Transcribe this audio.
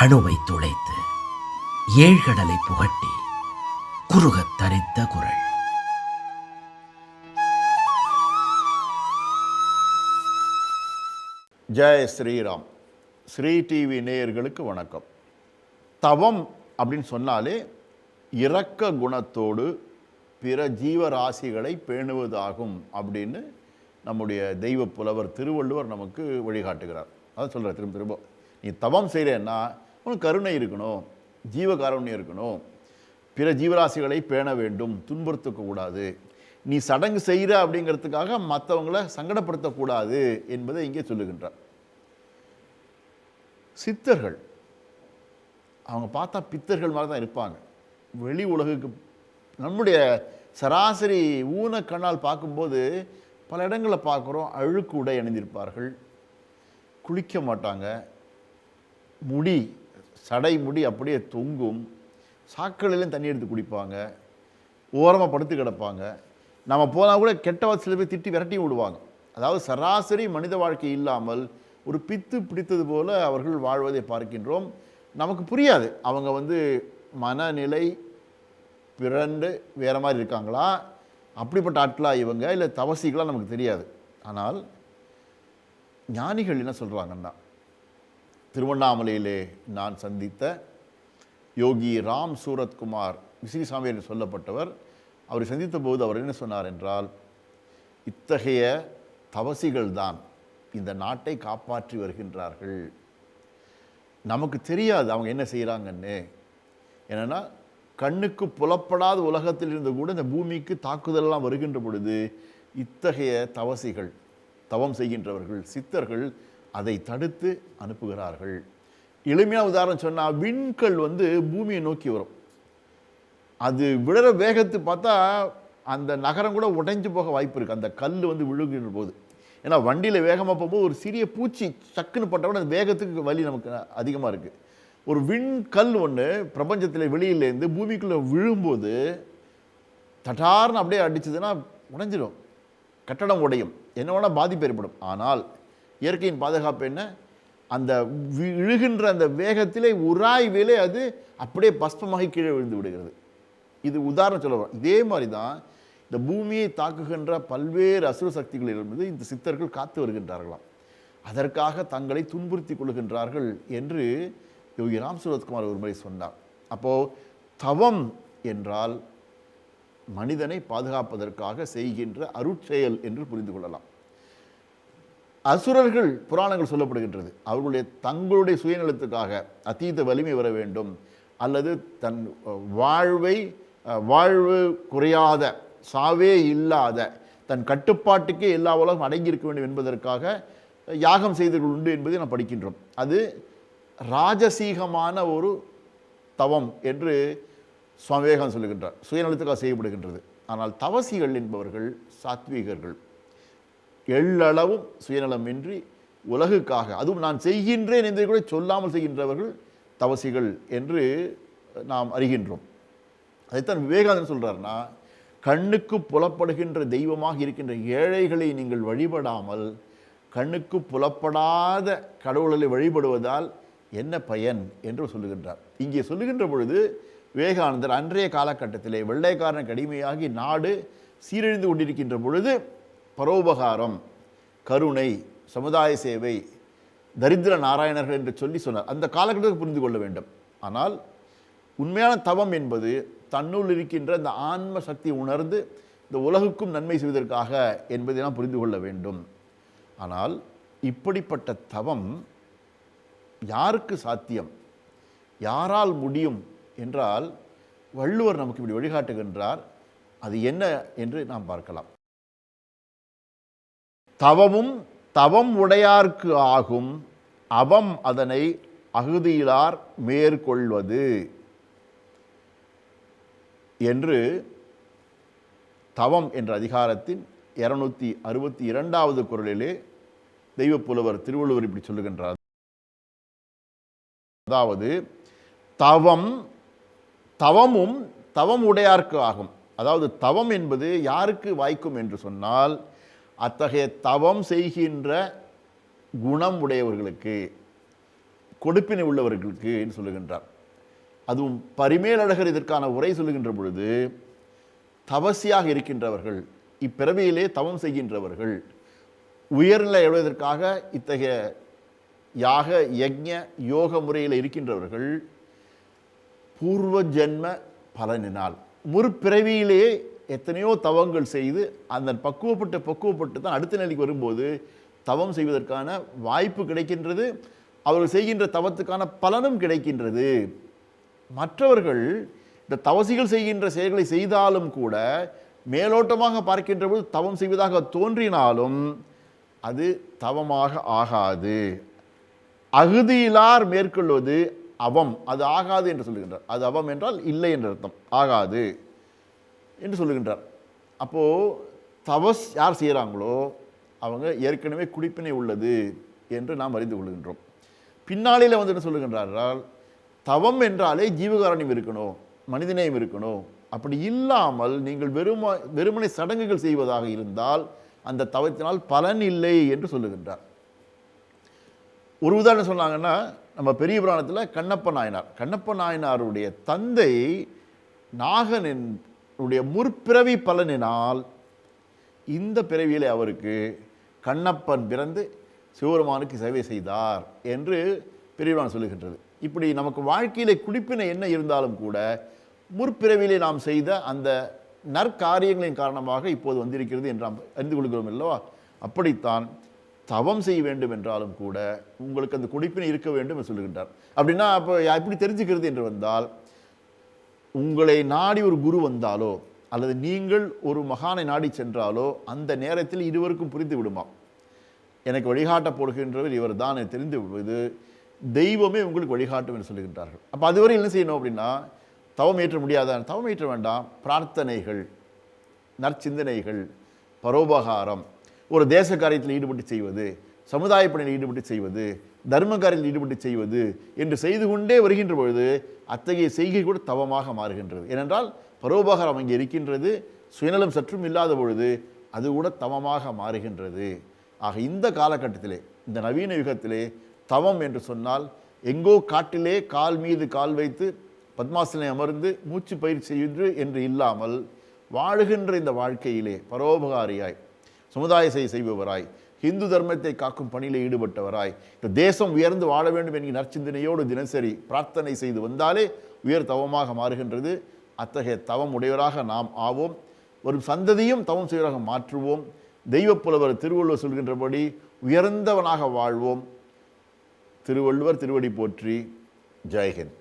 அணுவை துளைத்து ஏழ்கடலை புகட்டி குறுகத் தரித்த குரல். ஜெய் ஸ்ரீராம். ஸ்ரீ டிவி நேயர்களுக்கு வணக்கம். தவம் அப்படின்னு சொன்னாலே இரக்க குணத்தோடு பிற ஜீவராசிகளை பேணுவதாகும் அப்படின்னு நம்முடைய தெய்வ புலவர் திருவள்ளுவர் நமக்கு வழிகாட்டுகிறார். அதான் சொல்கிறார் திரும்ப திரும்ப. நீ தவம் செய்கிறேன்னா உனக்கு கருணை இருக்கணும் ஜீவகாருண்யம் இருக்கணும். பிற ஜீவராசிகளை பேண வேண்டும் துன்புறுத்தக்கூடாது நீ சடங்கு செய்கிற அப்படிங்கிறதுக்காக மற்றவங்களை சங்கடப்படுத்தக்கூடாது என்பதை இங்கே சொல்லுகின்றார். சித்தர்கள் அவங்க பார்த்தா பித்தர்கள் மாதிரி தான் இருப்பாங்க. வெளி உலகுக்கு நம்முடைய சராசரி ஊன கண்ணால் பார்க்கும்போது பல இடங்களில் பார்க்குறோம் அழுக்கு உடை அணிந்திருப்பார்கள். குளிக்க மாட்டாங்க. முடி சடை முடி அப்படியே தொங்கும். சாக்கடையிலையும் தண்ணி எடுத்து குடிப்பாங்க. ஓரமாக படுத்து கிடப்பாங்க. நம்ம போனால் கூட கெட்ட சில பேர் திட்டி விரட்டி விடுவாங்க. அதாவது சராசரி மனித வாழ்க்கை இல்லாமல் ஒரு பித்து பிடித்தது போல அவர்கள் வாழ்வதை பார்க்கின்றோம். நமக்கு புரியாது. அவங்க வந்து மனநிலை பிறண்டு வேற மாதிரி இருக்காங்களா? அப்படிப்பட்ட ஆட்களா இவங்க? இல்லை தவசிகளாக நமக்கு தெரியாது. ஆனால் ஞானிகள் என்ன சொல்கிறாங்கன்னா திருவண்ணாமலையிலே நான் சந்தித்த யோகி ராம் சூரத்குமார் விசிறிசாமி என்று சொல்லப்பட்டவர் அவரை சந்தித்த போது அவர் என்ன சொன்னார் என்றால் இத்தகைய தவசிகள் தான் இந்த நாட்டை காப்பாற்றி வருகின்றார்கள். நமக்கு தெரியாது அவங்க என்ன செய்கிறாங்கன்னு என்னென்னா கண்ணுக்கு புலப்படாத உலகத்தில் இருந்து கூட இந்த பூமிக்கு தாக்குதலெல்லாம் வருகின்ற பொழுது இத்தகைய தவசிகள் தவம் செய்கின்றவர்கள் சித்தர்கள் அதை தடுத்து அனுப்புகிறார்கள். எளிமையான உதாரணம் சொன்னால் விண்கல் வந்து பூமியை நோக்கி வரும். அது விழுற வேகத்து பார்த்தா அந்த நகரம் கூட உடைஞ்சு போக வாய்ப்பு இருக்குது அந்த கல் வந்து விழுகின்ற போது. ஏன்னா வண்டியில் வேகமாக போகும்போது ஒரு சிறிய பூச்சி சக்குன்னு பட்ட கூட அந்த வேகத்துக்கு வலி நமக்கு அதிகமாக இருக்குது ஒரு விண்கல் ஒன்று பிரபஞ்சத்தில் வெளியிலேருந்து பூமிக்குள்ளே விழும்போது தட்டார்னு அப்படியே அடிச்சதுன்னா உடைஞ்சிடும் கட்டடம் உடையும். என்ன வேணால் பாதிப்பு ஏற்படும். ஆனால் இயற்கையின் பாதுகாப்பு என்ன? அந்த விழுகின்ற அந்த வேகத்திலே உராய்விலே அது அப்படியே பஸ்பமாகி கீழே விழுந்து விடுகிறது. இது உதாரணம் சொல்ல இதே மாதிரி தான் இந்த பூமியை தாக்குகின்ற பல்வேறு அசுர சக்திகளிலிருந்து இந்த சித்தர்கள் காத்து வருகின்றார்களாம். அதற்காக தங்களை துன்புறுத்தி கொள்கின்றார்கள் என்று யோகி ராம் சுரத்குமார் ஒரு முறை சொன்னார். அப்போது தவம் என்றால் மனிதனை பாதுகாப்பதற்காக செய்கின்ற அருட்செயல் என்று புரிந்து கொள்ளலாம். அசுரர்கள் புராணங்கள் சொல்லப்படுகின்றது. அவர்களுடைய தங்களுடைய சுயநலத்துக்காக அதீத வலிமை வர வேண்டும். அல்லது தன் வாழ்வை வாழ்வு குறையாத சாவே இல்லாத தன் கட்டுப்பாட்டுக்கே எல்லா உலகம் அடங்கியிருக்க வேண்டும் என்பதற்காக யாகம் செய்தவர்கள் உண்டு என்பதை நாம் படிக்கின்றோம். அது ராஜசீகமான ஒரு தவம் என்று சுவாமி விவேகானந்தர் சொல்லுகின்றார். சுயநலத்துக்காக செய்யப்படுகின்றது. ஆனால் தவசிகள் என்பவர்கள் சாத்வீகர்கள் எள்ளளவும் சுயநலமின்றி உலகுக்காக அதுவும் நான் செய்கின்றேன் என்பதை கூட சொல்லாமல் செய்கின்றவர்கள் தவசிகள் என்று நாம் அறிகின்றோம். அதைத்தான் விவேகானந்தர் சொல்கிறார்னா கண்ணுக்கு புலப்படுகின்ற தெய்வமாக இருக்கின்ற ஏழைகளை நீங்கள் வழிபடாமல் கண்ணுக்கு புலப்படாத கடவுளை வழிபடுவதால் என்ன பயன் என்று சொல்லுகின்றார். இங்கே சொல்லுகின்ற பொழுது விவேகானந்தர் அன்றைய காலகட்டத்திலே வெள்ளைக்காரன் கடுமையாகி நாடு சீரழிந்து கொண்டிருக்கின்ற பொழுது பரோபகாரம் கருணை சமுதாய சேவை தரித்திர நாராயணர்கள் என்று சொல்லி சொன்னார். அந்த காலகட்டத்தில் புரிந்து கொள்ள வேண்டும். ஆனால் உண்மையான தவம் என்பது தன்னுள் இருக்கின்ற இந்த ஆன்ம சக்தி உணர்ந்து இந்த உலகுக்கும் நன்மை செய்வதற்காக என்பதை நாம் புரிந்து கொள்ள வேண்டும். ஆனால் இப்படிப்பட்ட தவம் யாருக்கு சாத்தியம்? யாரால் முடியும் என்றால் வள்ளுவர் நமக்கு இப்படி வழிகாட்டுகின்றார். அது என்ன என்று நாம் பார்க்கலாம். தவமும் தவம் உடையார்க்கு ஆகும். அவம் அதனை அகுதியிலார் மேற்கொள்வது. என்று தவம் என்ற அதிகாரத்தின் இருநூத்தி அறுபத்தி இரண்டாவது குரலிலே தெய்வப்புலவர் திருவள்ளுவர் இப்படி சொல்லுகின்றார். அதாவது தவம் தவமும் தவம் உடையார்க்கு ஆகும். அதாவது தவம் என்பது யாருக்கு வாய்க்கும் என்று சொன்னால் அத்தகைய தவம் செய்கின்ற குணம் உடையவர்களுக்கு கொடுப்பினை உள்ளவர்களுக்கு என்று சொல்லுகின்றார். அதுவும் பரிமேலழகர் இதற்கான உரை சொல்லுகின்ற பொழுது தவசியாக இருக்கின்றவர்கள் இப்பிறவியிலே தவம் செய்கின்றவர்கள் உயர்நிலை எழுவதற்காக இத்தகைய யாக யக்ஞ யோக முறையில் இருக்கின்றவர்கள் பூர்வ ஜென்ம பலனினால். முற்பிறவியிலேயே எத்தனையோ தவங்கள் செய்து அந்த பக்குவப்பட்டு பக்குவப்பட்டு தான் அடுத்த நிலைக்கு வரும்போது தவம் செய்வதற்கான வாய்ப்பு கிடைக்கின்றது. அவர்கள் செய்கின்ற தவத்துக்கான பலனும் கிடைக்கின்றது. மற்றவர்கள் இந்த தவசிகள் செய்கின்ற செயல்களை செய்தாலும் கூட மேலோட்டமாக பார்க்கின்ற போது தவம் செய்வதாக தோன்றினாலும் அது தவமாக ஆகாது. அகுதியிலார் மேற்கொள்வது அவம் அது ஆகாது என்று சொல்லுகின்றார். அது அவம் என்றால் இல்லை என்ற அர்த்தம். ஆகாது. என்று சொல்லுகின்றார். அப்போது தவஸ் யார் செய்கிறாங்களோ அவங்க ஏற்கனவே குடிப்பினை உள்ளது என்று நாம் அறிந்து கொள்கின்றோம். பின்னாளில் வந்து என்ன சொல்லுகின்றார்கள்? தவம் என்றாலே ஜீவகாரணியம் இருக்கணும் மனிதநேயம் இருக்கணும். அப்படி இல்லாமல் நீங்கள் வெறும வெறுமனை சடங்குகள் செய்வதாக இருந்தால் அந்த தவத்தினால் பலன் இல்லை என்று சொல்லுகின்றார். ஒரு உதாரணம் சொன்னாங்கன்னா நம்ம பெரிய புராணத்தில் கண்ணப்ப நாயனார். கண்ணப்ப நாயனாருடைய தந்தை நாகனின் அவருடைய முற்பிறவி பலனினால் இந்த பிறவியிலே அவருக்கு கண்ணப்பன் பிறந்து சிவபெருமானுக்கு சேவை செய்தார் என்று பெரியவான் சொல்லுகின்றது. இப்படி நமக்கு வாழ்க்கையிலே குடிப்பினை என்ன இருந்தாலும் கூட முற்பிறவிலே நாம் செய்த அந்த நற்காரியங்களின் காரணமாக இப்போது வந்திருக்கிறது என்று நாம் அறிந்து கொள்கிறோம் அல்லவா? அப்படித்தான் தவம் செய்ய வேண்டும் என்றாலும் கூட உங்களுக்கு அந்த குடிப்பினை இருக்க வேண்டும் என்று சொல்லுகின்றார். அப்படின்னா அப்போ எப்படி தெரிஞ்சுக்கிறது என்று வந்தால் உங்களை நாடி ஒரு குரு வந்தாலோ அல்லது நீங்கள் ஒரு மகானை நாடி சென்றாலோ அந்த நேரத்தில் இருவருக்கும் புரிந்து விடுமாம் எனக்கு வழிகாட்ட போடுகின்றவர் இவர் தான் தெரிந்து விடுவது. தெய்வமே உங்களுக்கு வழிகாட்டும் என்று சொல்லுகின்றார்கள். அப்போ அதுவரை என்ன செய்யணும் அப்படின்னா தவம் ஏற்ற முடியாத? தவம் ஏற்ற வேண்டாம். பிரார்த்தனைகள் நற்சிந்தனைகள் பரோபகாரம் ஒரு தேச காரியத்தில் ஈடுபட்டு செய்வது சமுதாய பணியில் ஈடுபட்டு செய்வது தர்ம காரியத்தில் ஈடுபட்டு செய்வது என்று செய்து கொண்டே வருகின்ற பொழுது அத்தகைய செய்கை கூட தவமாக மாறுகின்றது. ஏனென்றால் பரோபகாரம் அங்கே இருக்கின்றது சுயநலம் சற்றும் இல்லாத பொழுது அது கூட தவமாக மாறுகின்றது. ஆக இந்த காலகட்டத்திலே இந்த நவீன யுகத்திலே தவம் என்று சொன்னால் எங்கோ காட்டிலே கால் மீது கால் வைத்து பத்மாசனை அமர்ந்து மூச்சு பயிற்சி செய்து என்று இல்லாமல் வாழுகின்ற இந்த வாழ்க்கையிலே பரோபகாரியாய் சமுதாய செய்பவராய் ஹிந்து தர்மத்தை காக்கும் பணியில் ஈடுபட்டவராய். இந்த தேசம் உயர்ந்து வாழ வேண்டும் என்கிற நற்சிந்தனையோடு தினசரி பிரார்த்தனை செய்து வந்தாலே உயர் தவமாக மாறுகின்றது. அத்தகைய தவம் உடையவராக நாம் ஆவோம். வரும் சந்ததியும் தவம் செய்வராக மாற்றுவோம். தெய்வப் புலவர் திருவள்ளுவர் சொல்கின்றபடி உயர்ந்தவனாக வாழ்வோம். திருவள்ளுவர் திருவடி போற்றி. ஜெயஹிந்த்